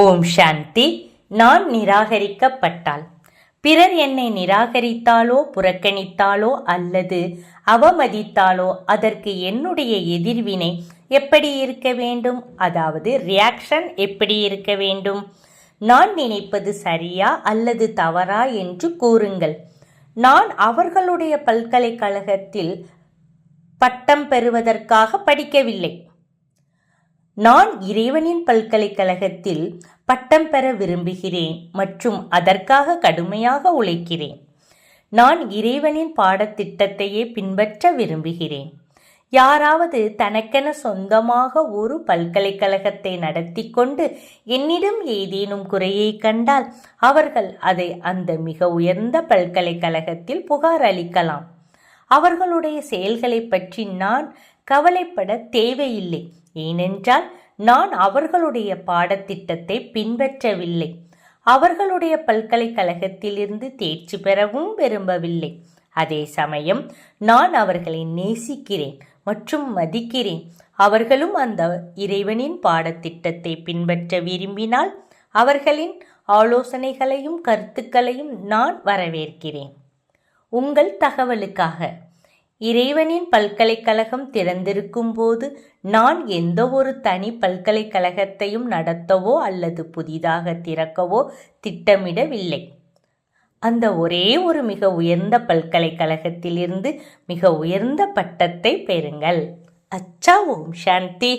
ஓம் சாந்தி. நான் நிராகரிக்கப்பட்டால். பிறர் என்னை நிராகரித்தாலோ புறக்கணித்தாலோ அல்லது அவமதித்தாலோ அதற்கு என்னுடைய எதிர்வினை எப்படி இருக்க வேண்டும்? அதாவது ரியாக்ஷன் எப்படி இருக்க வேண்டும்? நான் நினைப்பது சரியா அல்லது தவறா என்று கூறுங்கள். நான் அவர்களுடைய பல்கலைக்கழகத்தில் பட்டம் பெறுவதற்காக படிக்கவில்லை. நான் இறைவனின் பல்கலைக்கழகத்தில் பட்டம் பெற விரும்புகிறேன் மற்றும் அதற்காக கடுமையாக உழைக்கிறேன். நான் இறைவனின் பாடத்திட்டத்தையே பின்பற்ற விரும்புகிறேன். யாராவது தனக்கென சொந்தமாக ஒரு பல்கலைக்கழகத்தை நடத்தி கொண்டு என்னிடம் ஏதேனும் குறையை கண்டால் அவர்கள் அதை அந்த மிக உயர்ந்த பல்கலைக்கழகத்தில் புகார் அளிக்கலாம். அவர்களுடைய செயல்களை பற்றி நான் கவலைப்பட தேவையில்லை. ஏனென்றால் நான் அவர்களுடைய பாடத்திட்டத்தை பின்பற்றவில்லை. அவர்களுடைய பல்கலைக்கழகத்திலிருந்து தேர்ச்சி பெறவும் விரும்பவில்லை. அதே சமயம் நான் அவர்களை நேசிக்கிறேன் மற்றும் மதிக்கிறேன். அவர்களும் அந்த இறைவனின் பாடத்திட்டத்தை பின்பற்ற விரும்பினால் அவர்களின் ஆலோசனைகளையும் கருத்துக்களையும் நான் வரவேற்கிறேன். உங்கள் தகவலுக்காக இறைவனின் பல்கலைக்கழகம் திறந்திருக்கும் போது நான் எந்த ஒரு தனி பல்கலைக்கழகத்தையும் நடத்தவோ அல்லது புதிதாக திறக்கவோ திட்டமிடவில்லை. அந்த ஒரே ஒரு மிக உயர்ந்த பல்கலைக்கழகத்திலிருந்து மிக உயர்ந்த பட்டத்தை பெறுங்கள். அச்சா ஓம் சாந்தி.